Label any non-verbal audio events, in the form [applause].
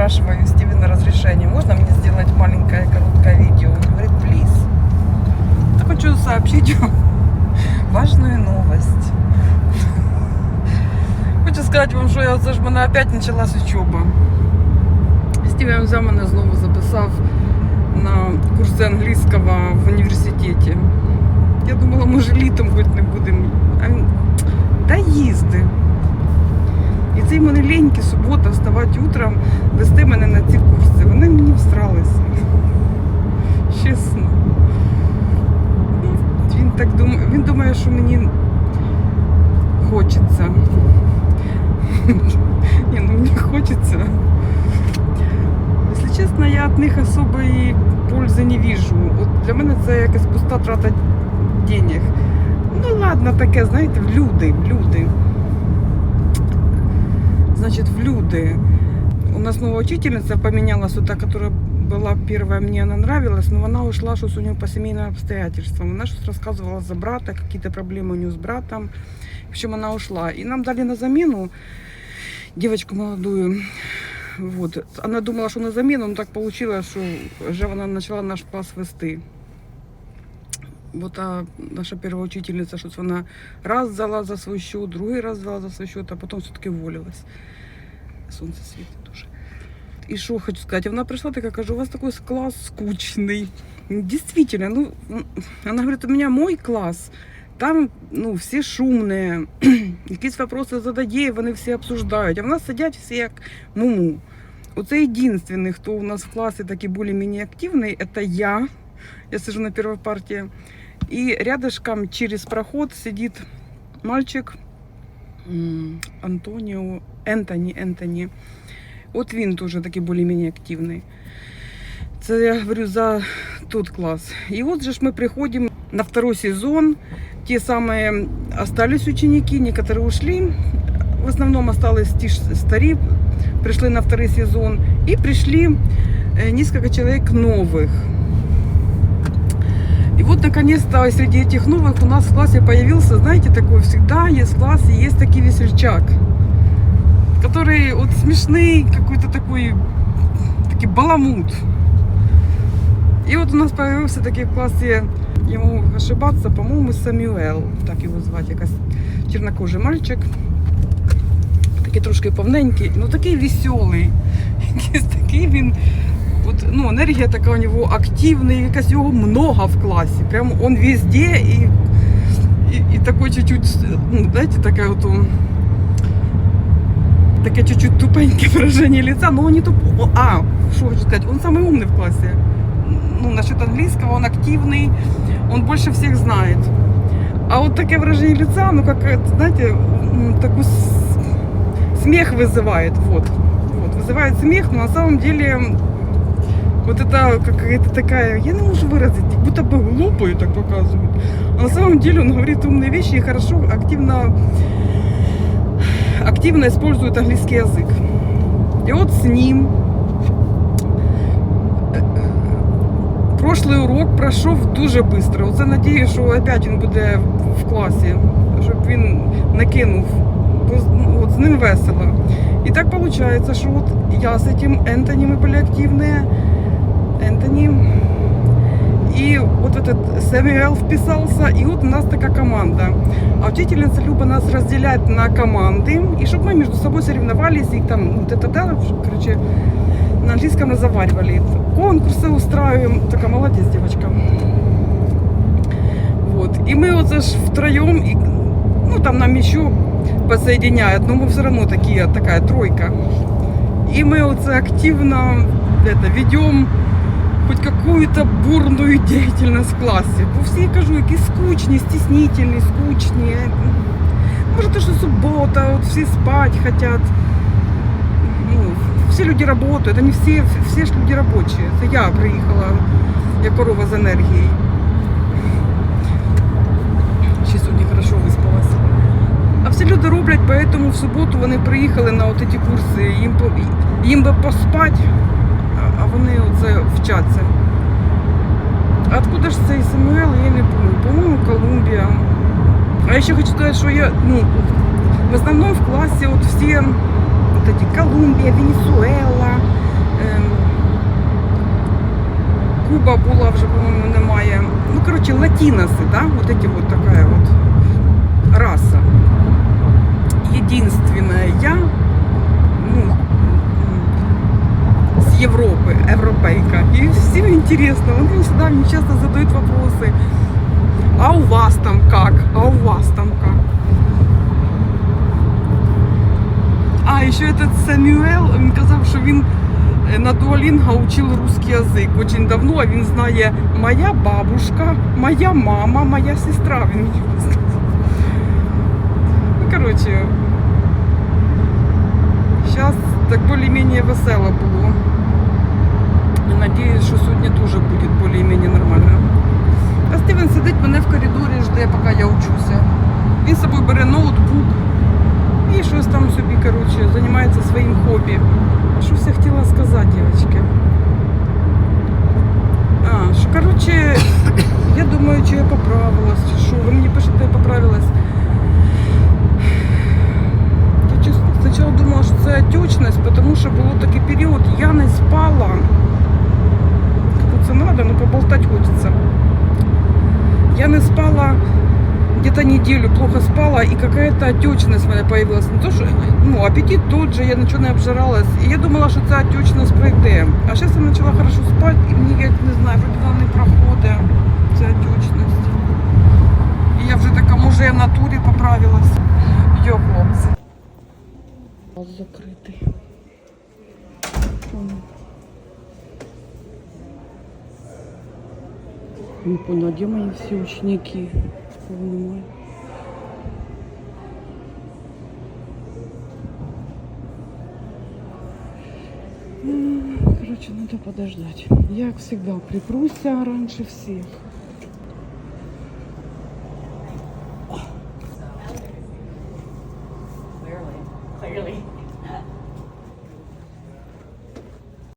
спрашиваю Стивена разрешение, можно мне сделать маленькое короткое видео? Он говорит, плиз. Я хочу сообщить вам [laughs] важную новость. Хочу сказати вам, що я це ж в мене опять почалась учоба. Стівен взяв мене знову записав на курси англійського в університеті. Я думала, може літом хоч не будемо. А він, Та їзди. І цей мене леньки субота вставати утром, вести мене на ці курси. Вони мені всралися. Чесно. Він так думає, він думає, що мені хочеться. Ні, ну мені хочеться. Якщо чесно, я від них особої пользи не вижу. От для мене це якась пуста трата денег. Ну ладно, таке, знаєте, в люди, в люди. Значит, в люди. У нас новая учительница поменялась, вот та, которая была первая, мне она нравилась, но она ушла, что у нее по семейным обстоятельствам. Она что-то рассказывала за брата, какие-то проблемы у нее с братом. В общем, она ушла. И нам дали на замену девочку молодую. Вот. Она думала, что на замену, но так получилось, что уже она начала наш класс вести. Вот а наша первая учительница, что она раз взяла за свой счет, другой раз взяла за свой счет, а потом все-таки уволилась. Солнце светит уже. И что хочу сказать, она пришла, такая, кажу, у вас такой класс скучный. Действительно, ну, м, она говорит, у меня мой класс, там, ну, всі шумні, [clears throat] якісь вопроси задає, вони всі обсуждають, а в нас сидять всі як муму. Оце єдиний, хто у нас в класі такий більш-менш активний, це я. Я сижу на первой партии. И рядышком через проход сидит мальчик м, Антонио, Ентоні, Ентоні. От він теж такий більш-менш активний. Це я говорю за тот класс. И вот же ж мы приходим на второй сезон. Те самые остались ученики, некоторые ушли. В основном осталось те ж старі, пришли на второй сезон. И пришли э, несколько человек новых. И вот наконец-то среди этих новых у нас в классе появился, знаете, такой всегда есть в классе, есть такой весельчак, который вот смешный, какой-то такой, такой баламут. И вот у нас появился такий в классе, могу ошибаться, по-моему, Самюэл, так його звати, якась чернокожий мальчик. Такий трошки повненький, ну такий веселий. Якийсь [laughs] такий він От, ну, енергія така у нього активна, і якась його много в класі. Прям он везде і, і, і такой чуть-чуть, ну, знаєте, таке от, м, таке чуть-чуть тупеньке выражение [laughs] лица, но он не туп... о, А, что хочу сказать, он самый умный в классе. Ну, насчет английского, он активный, он больше всех знает. А вот такое выражение лица, ну, как, это, знаете, м, такой с- смех вызывает, вот. Вот, вызывает смех, но на самом деле вот это какая-то такая, я не могу выразить, как будто бы глупые так показывают. А на самом деле он говорит умные вещи и хорошо, активно, активно использует английский язык. И вот с ним е, прошлий урок пройшов дуже швидко. Оце надію, що опять він буде в класі, щоб він накинув. Бо з- ну, от з ним весело. І так виходить, що от я з цим Ентоні ми були активні. Ентоні. И вот этот Сэмюэл вписался, и вот у нас такая команда. А учительница Люба нас разделяет на команды, и чтобы мы между собой соревновались, и там, ну, т.д. короче, на английском разговаривали. Конкурсы устраиваем. Такая молодец, девочка. Вот. И мы вот аж втроем, и, ну, там нам еще подсоединяют, но мы все равно такие, такая тройка. И мы вот активно это, ведем хоть какую-то бурную деятельность в класі. Бо всі кажу, які скучні, стіснительні, скучні. Може, то, що субота, от всі спать хотят. Ну, всі люди працюють, а не всі, всі ж люди робочі. Це я приїхала, як корова з енергією. Ще сьогодні хорошо виспалася. А всі люди роблять, поэтому в суботу вони приїхали на от ці курси. Їм, по- їм би поспати, а- а вони оце вчаться. А откуда ж цей Самуел, я не помню. По-моєму, Колумбія. А я ще хочу сказати, що я ну, в основному в класі от всі от эти, Колумбія, Венесуела, ем, Куба була вже, по-моєму, немає. Ну, коротше, латіноси, да? вот эти вот такая вот раса. Единственная я Европы, европейка. И всем интересно, они всегда мне часто задают вопросы. А у вас там как? А у вас там как? А, еще этот Самюел, він казав, що він е, на Дуолінго учив русский язик очень давно, а він знає моя бабушка, моя мама, моя сестра. Він мені сказав. Ну, короче, зараз так більш-менш весело було. Надіюсь, що сьогодні теж буде більш-менш нормально. А Стивен сидить мене в коридорі, жде, поки я учуся. Він з собою бере ноутбук і щось там собі, коротше, займається своїм хобі. Щось я хотіла сказати, дівчатки. А, що, коротше, я думаю, чи я поправилась, чи що. Ви мені пишете, я поправилась. Я чесно, спочатку думала, що це отечність, тому що було такий період, я не спала. спала где-то неделю, плохо спала, и какая-то отечность у меня появилась. Не то, что, ну, аппетит тот же, я ничего не обжиралась. И я думала, что это отечность пройде. А сейчас я начала хорошо спать, и мне, я не знаю, вроде вона не проходить, ця отечность. І я вже така, може, я в натурі поправилась. Йо, хлопці. Закритий. Не поняла, где мои все ученики? М, Короче, надо подождать. Я, как всегда, припруся раньше всех.